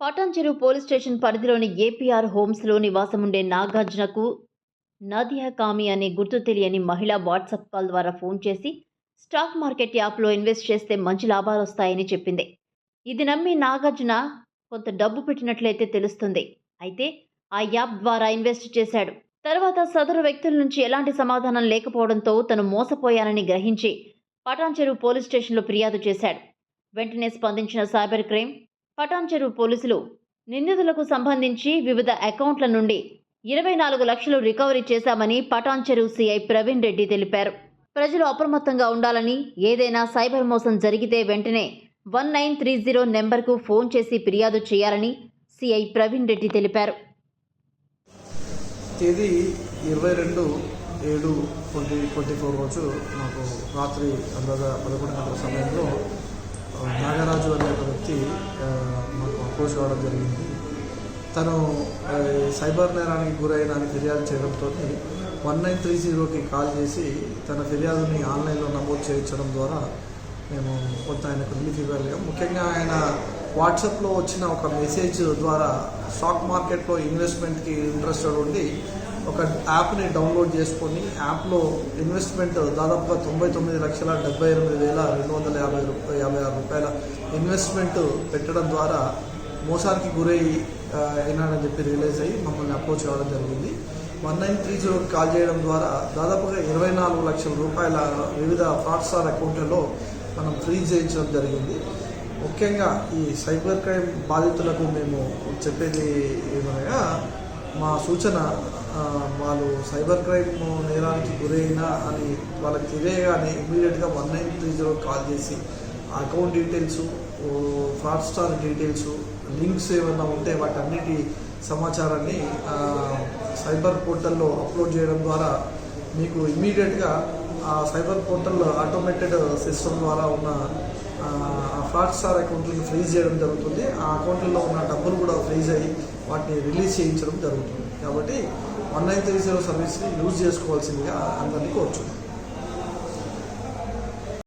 Patancheru police station పరిధిలోని APR హోమ్స్లో నివాసముండే నాగార్జునకు నదియా కామి అనే గుర్తు తెలియని మహిళ వాట్సాప్ కాల్ ద్వారా ఫోన్ చేసి స్టాక్ మార్కెట్ యాప్లో ఇన్వెస్ట్ చేస్తే మంచి లాభాలు వస్తాయని చెప్పింది. ఇది నమ్మి నాగార్జున కొంత డబ్బు పెట్టినట్లయితే తెలుస్తుంది. అయితే ఆ యాప్ ద్వారా ఇన్వెస్ట్ చేశాడు. తర్వాత సదరు వ్యక్తుల నుంచి ఎలాంటి సమాధానం లేకపోవడంతో తను మోసపోయానని గ్రహించి పటాన్చెరు పోలీస్ స్టేషన్లో ఫిర్యాదు చేశాడు. వెంటనే స్పందించిన సైబర్ క్రైమ్ పటాన్చెరు పోలీసులు నిందితులకు సంబంధించి వివిధ అకౌంట్ల నుండి ఇరవై నాలుగు లక్షలు రికవరీ చేశామని పటాన్చెరు సిఐ ప్రవీణ్ రెడ్డి తెలిపారు. ప్రజలు అప్రమత్తంగా ఉండాలని ఏదైనా సైబర్ మోసం జరిగితే వెంటనే వన్ నైన్ త్రీ జీరో నెంబర్కు ఫోన్ చేసి ఫిర్యాదు చేయాలని సిఐ ప్రవీణ్ రెడ్డి తెలిపారు. తేదీ ఇరవై రెండు ఏడు ట్వంటీ ట్వంటీ ఫోర్ రోజు మాకు రాత్రి అందాజ పదకొండు గంటల సమయంలో నాగరాజు అనే ఒక వ్యక్తి పోస్ట్ మాకు జరిగింది. తను సైబర్ నేరానికి గురైన అని ఫిర్యాదు చేయడంతో వన్ నైన్ త్రీ జీరోకి కాల్ చేసి తన ఫిర్యాదుని ఆన్లైన్లో నమోదు చేయించడం ద్వారా మేము కొంత ఆయనకు రిలీఫ్ ఇవ్వగలిగాం ముఖ్యంగా ఆయన వాట్సాప్లో వచ్చిన ఒక మెసేజ్ ద్వారా స్టాక్ మార్కెట్లో ఇన్వెస్ట్మెంట్కి ఇంట్రెస్టెడ్ ఉండి ఒక యాప్ని డౌన్లోడ్ చేసుకొని యాప్లో ఇన్వెస్ట్మెంట్ దాదాపుగా తొంభై తొమ్మిది లక్షల డెబ్బై ఎనిమిది వేల రెండు వందల యాభై రూపాయ యాభై ఆరు రూపాయల ఇన్వెస్ట్మెంట్ పెట్టడం ద్వారా మోసానికి గురై ఆ, అయినాడని చెప్పి రియలైజ్ అయ్యి మమ్మల్ని అప్రోచ్ అవ్వడం జరిగింది. వన్ నైన్ త్రీ జీరోకి కాల్ చేయడం ద్వారా దాదాపుగా ఇరవై నాలుగు లక్షల రూపాయల వివిధ ఫ్రాడ్స్టార్ అకౌంట్లలో మనం ఫ్రీజ్ చేయించడం జరిగింది. ముఖ్యంగా ఈ సైబర్ క్రైమ్ బాధితులకు మేము చెప్పేది ఏమనగా మా సూచన వాళ్ళు సైబర్ క్రైమ్ నేరానికి గురైనా అని వాళ్ళకి తెలియగానే ఇమీడియట్గా one nine three zero call చేసి account details fraud star details links ఏమైనా ఉంటే వాటన్నిటి సమాచారాన్ని సైబర్ పోర్టల్లో అప్లోడ్ చేయడం ద్వారా మీకు ఇమీడియట్గా ఆ సైబర్ పోర్టల్ ఆటోమేటెడ్ సిస్టమ్ ద్వారా ఉన్న ఆ, స్టార్ అకౌంట్లను ఫ్రీజ్ చేయడం జరుగుతుంది. ఆ అకౌంట్లలో ఉన్న డబ్బులు కూడా ఫ్రీజ్ అయ్యి వాటిని రిలీజ్ చేయించడం జరుగుతుంది. కాబట్టి వన్ నైన్ త్రీ జీరో సర్వీస్ని యూజ్ చేసుకోవాల్సిందిగా అందరినీ కోరుచున్నాను.